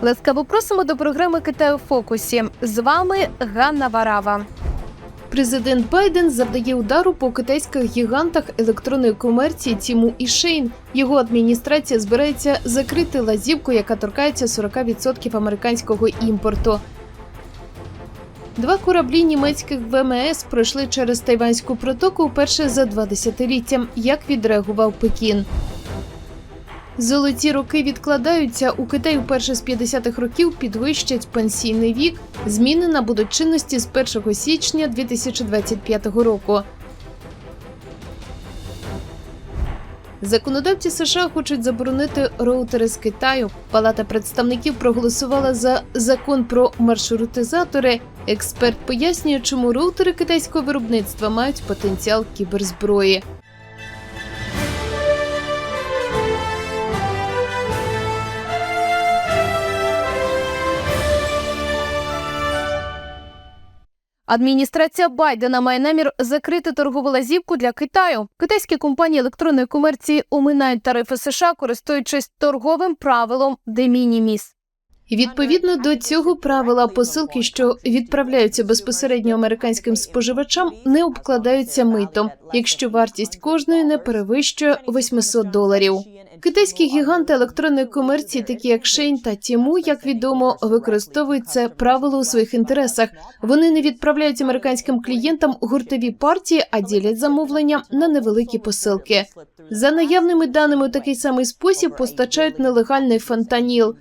Ласкаво просимо до програми Китаю в фокусі. З вами Ганна Варава. Президент Байден завдає удару по китайських гігантах електронної комерції Тіму і Шейн. Його адміністрація збирається закрити лазівку, яка торкається 40% американського імпорту. Два кораблі німецьких ВМС пройшли через Тайванську протоку вперше за два десятиліття. Як відреагував Пекін? Золоті роки відкладаються. У Китаї вперше з 50-х років підвищать пенсійний вік. Зміни набудуть чинності з 1 січня 2025 року. Законодавці США хочуть заборонити роутери з Китаю. Палата представників проголосувала за закон про маршрутизатори. Експерт пояснює, чому роутери китайського виробництва мають потенціал кіберзброї. Адміністрація Байдена має намір закрити торгову лазівку для Китаю. Китайські компанії електронної комерції оминають тарифи США, користуючись торговим правилом minimis. Відповідно до цього правила посилки, що відправляються безпосередньо американським споживачам, не обкладаються митом, якщо вартість кожної не перевищує 800 доларів. Китайські гіганти електронної комерції, такі як Шейн та Тіму, як відомо, використовують це правило у своїх інтересах. Вони не відправляють американським клієнтам гуртові партії, а ділять замовлення на невеликі посилки. За наявними даними, у такий самий спосіб постачають нелегальний фентаніл.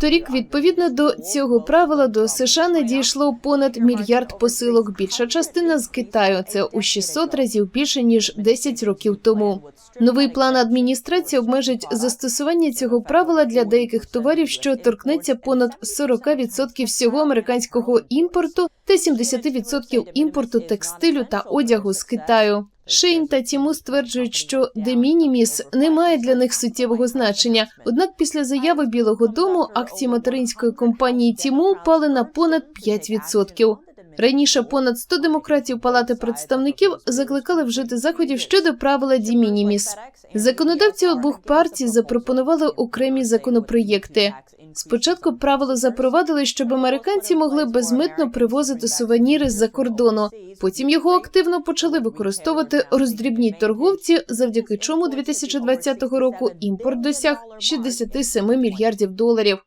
Торік, відповідно до цього правила, до США надійшло понад мільярд посилок. Більша частина з Китаю. Це у 600 разів більше ніж 10 років тому. Новий план адміністрації обмежить застосування цього правила для деяких товарів, що торкнеться понад 40% всього американського імпорту та 70% імпорту текстилю та одягу з Китаю. Шейн та Тіму стверджують, що де мініміс не має для них суттєвого значення. Однак, після заяви Білого Дому акції материнської компанії Тіму впали на понад 5%. Раніше понад 100 демократів Палати представників закликали вжити заходів щодо правила «de minimis». Законодавці обох партій запропонували окремі законопроєкти. Спочатку правило запровадили, щоб американці могли безмитно привозити сувеніри з-за кордону. Потім його активно почали використовувати роздрібні торговці, завдяки чому 2020 року імпорт досяг 67 мільярдів доларів.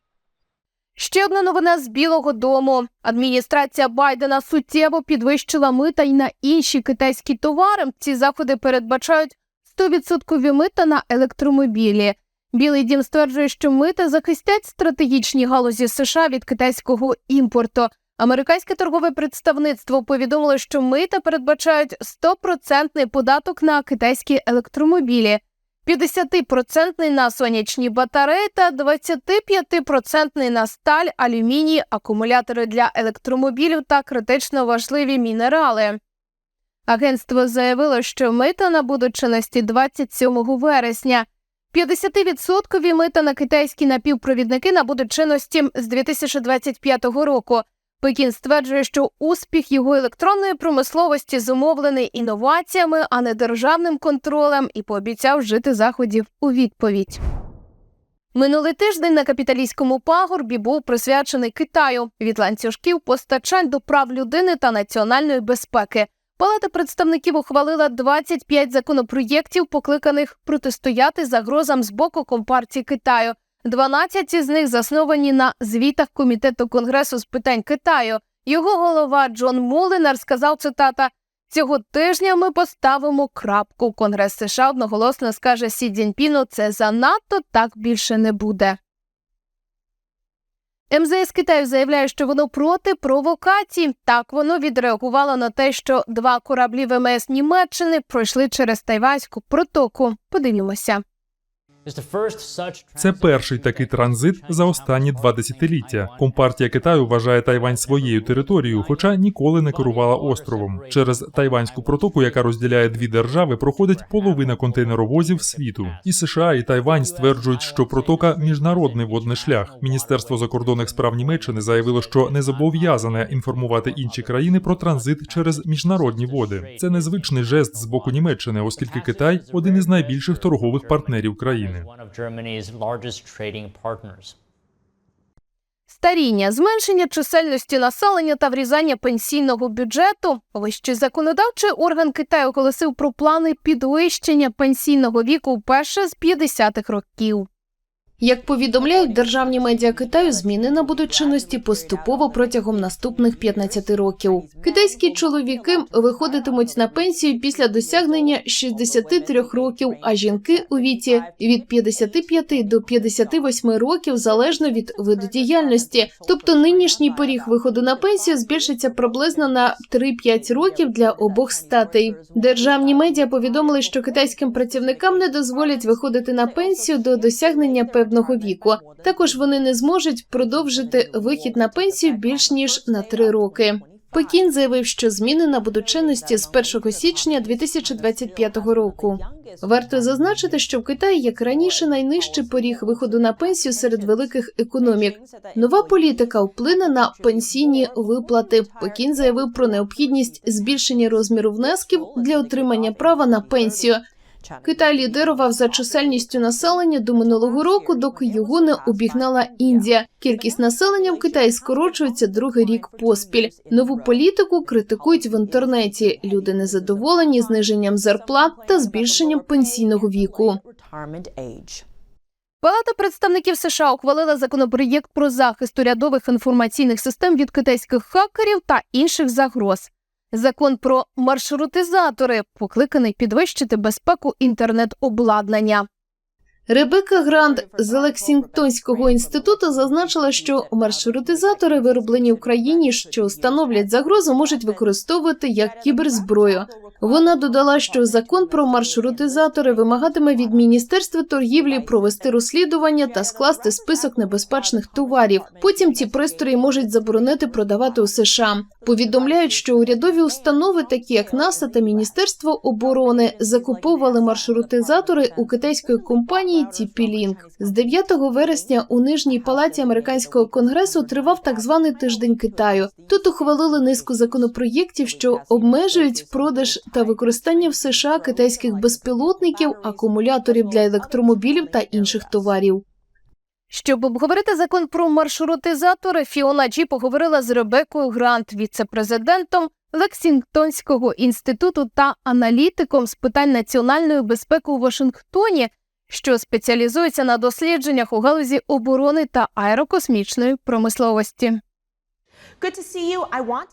Ще одна новина з Білого Дому. Адміністрація Байдена суттєво підвищила мита й на інші китайські товари. Ці заходи передбачають 100% мита на електромобілі. Білий дім стверджує, що мита захистять стратегічні галузі США від китайського імпорту. Американське торгове представництво повідомило, що мита передбачають 100% податок на китайські електромобілі, 50% на сонячні батареї та 25% на сталь, алюміній, акумулятори для електромобілів та критично важливі мінерали. Агентство заявило, що мита набудуть чинності 27 вересня. 50% мита на китайські напівпровідники набудуть чинності з 2025 року. Пекін стверджує, що успіх його електронної промисловості зумовлений інноваціями, а не державним контролем, і пообіцяв вжити заходів у відповідь. Минулий тиждень на капіталійському пагорбі був присвячений Китаю від ланцюжків постачань до прав людини та національної безпеки. Палата представників ухвалила 25 законопроєктів, покликаних протистояти загрозам з боку Компартії Китаю. 12 із них засновані на звітах Комітету Конгресу з питань Китаю. Його голова Джон Мулинар сказав цитата: цього тижня ми поставимо крапку. Конгрес США одноголосно скаже Сі Цзіньпіну, це занадто так більше не буде. МЗС Китаю заявляє, що воно проти провокацій. Так воно відреагувало на те, що два кораблі ВМС Німеччини пройшли через Тайванську протоку. Подивімося. Це перший такий транзит за останні два десятиліття. Компартія Китаю вважає Тайвань своєю територією, хоча ніколи не керувала островом. Через Тайванську протоку, яка розділяє дві держави, проходить половина контейнеровозів світу. І США і Тайвань стверджують, що протока міжнародний водний шлях. Міністерство закордонних справ Німеччини заявило, що не зобов'язане інформувати інші країни про транзит через міжнародні води. Це незвичний жест з боку Німеччини, оскільки Китай один із найбільших торгових партнерів країни. One of Germany's largest старіння, зменшення чисельності населення та врізання пенсійного бюджету. Вищий законодавчий орган Китаю оголосив про плани підвищення пенсійного віку вперше з 50-х років. Як повідомляють державні медіа Китаю, зміни набудуть чинності поступово протягом наступних 15 років. Китайські чоловіки виходитимуть на пенсію після досягнення 63 років, а жінки у віці від 55 до 58 років залежно від виду діяльності. Тобто нинішній поріг виходу на пенсію збільшиться приблизно на 3-5 років для обох статей. Державні медіа повідомили, що китайським працівникам не дозволять виходити на пенсію до досягнення певного віку. Також вони не зможуть продовжити вихід на пенсію більш ніж на 3 роки. Пекін заявив, що зміни набудуть чинності з 1 січня 2025 року. Варто зазначити, що в Китаї, як раніше, найнижчий поріг виходу на пенсію серед великих економік. Нова політика вплине на пенсійні виплати. Пекін заявив про необхідність збільшення розміру внесків для отримання права на пенсію. Китай лідирував за чисельністю населення до минулого року, доки його не обігнала Індія. Кількість населення в Китаї скорочується другий рік поспіль. Нову політику критикують в інтернеті. Люди незадоволені зниженням зарплат та збільшенням пенсійного віку. Палата представників США ухвалила законопроєкт про захист урядових інформаційних систем від китайських хакерів та інших загроз. Закон про маршрутизатори покликаний підвищити безпеку інтернет-обладнання. Ребека Грант з Лексінгтонського інституту зазначила, що маршрутизатори, вироблені в країні, що становлять загрозу, можуть використовувати як кіберзброю. Вона додала, що закон про маршрутизатори вимагатиме від міністерства торгівлі провести розслідування та скласти список небезпечних товарів. Потім ці пристрої можуть заборонити продавати у США. Повідомляють, що урядові установи, такі як НАСА та Міністерство оборони, закуповували маршрутизатори у китайської компанії TP-Link. З 9 вересня у нижній палаті американського конгресу тривав так званий тиждень Китаю. Тут ухвалили низку законопроєктів, що обмежують продаж та використання в США китайських безпілотників, акумуляторів для електромобілів та інших товарів. Щоб обговорити закон про маршрутизатори, Фіона Джі поговорила з Ребекою Грант, віце-президентом Лексінгтонського інституту та аналітиком з питань національної безпеки у Вашингтоні, що спеціалізується на дослідженнях у галузі оборони та аерокосмічної промисловості.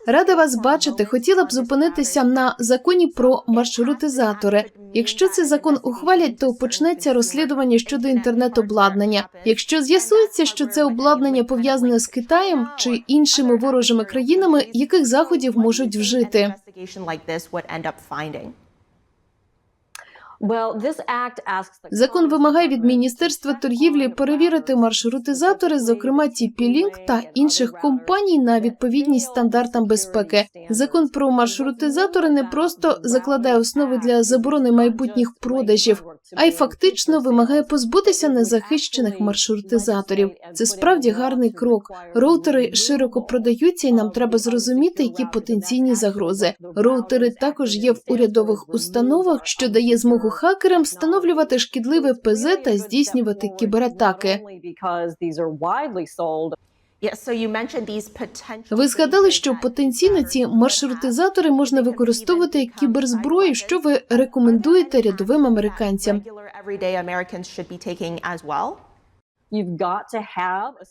Рада вас бачити. Хотіла б зупинитися на законі про маршрутизатори. Якщо цей закон ухвалять, то почнеться розслідування щодо інтернет-обладнання. Якщо з'ясується, що це обладнання пов'язане з Китаєм чи іншими ворожими країнами, яких заходів можуть вжити? Закон вимагає від міністерства торгівлі перевірити маршрутизатори, зокрема TP-Link та інших компаній на відповідність стандартам безпеки. Закон про маршрутизатори не просто закладає основи для заборони майбутніх продажів, а й фактично вимагає позбутися незахищених маршрутизаторів. Це справді гарний крок. Роутери широко продаються, і нам треба зрозуміти, які потенційні загрози. Роутери також є в урядових установах, що дає змогу хакерам встановлювати шкідливе ПЗ та здійснювати кібератаки. Ви згадали, що потенційно ці маршрутизатори можна використовувати як кіберзброю. Що ви рекомендуєте рядовим американцям?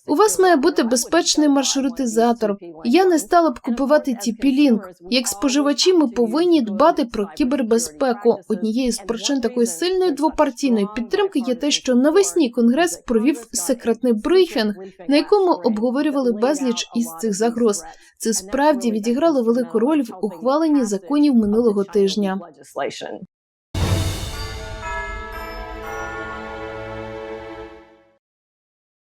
У вас має бути безпечний маршрутизатор. Я не стала б купувати TP-Link. Як споживачі, ми повинні дбати про кібербезпеку. Однією з причин такої сильної двопартійної підтримки є те, що навесні конгрес провів секретний брифінг, на якому обговорювали безліч із цих загроз. Це справді відіграло велику роль в ухваленні законів минулого тижня.